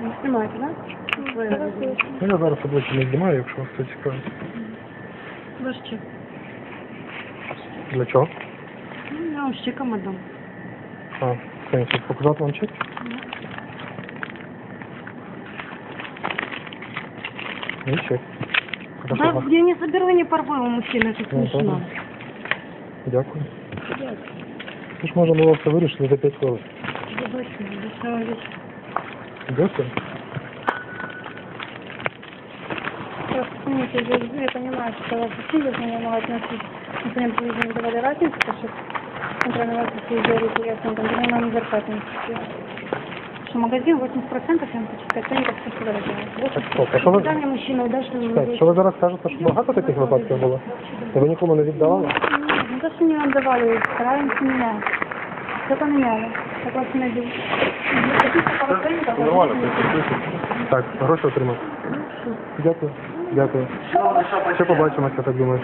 Не снимаете, да? Вы, Ну, я зараз обличчя не знімаю, якщо вас це цікавить. ваш чек. Для чого? Ну, я вам с чеком отдам. А, в сенсі, показати вам чек? Ну, чек. Хорошо, Да, га. я не соберу, не порву его, мужчина, это Ну, смешно. добре. Дякую. Ми ж можемо було все вирішити за 5 хвилин. Удачно, удачного вечера. Дякую. Просто помните, я, я понимаю, что вас усилит, но я могу относить, например, вы не давали разницу, потому что контрольный вас сделали интересно, там, где нам зарплату Что магазин 80% я вам почитаю, ценников все что дорого. Так, стоп, а що ви, Дальше мужчина, удачного так, що ви зараз кажете, що багато таких випадків було? І ви нікому не віддавали? Не то, что не нам давали, стараемся менять. Все поменяли. Так вас не найду. Нормально, Так, гроші отримав. Дякую. Дякую. Ще побачимося, так думаю.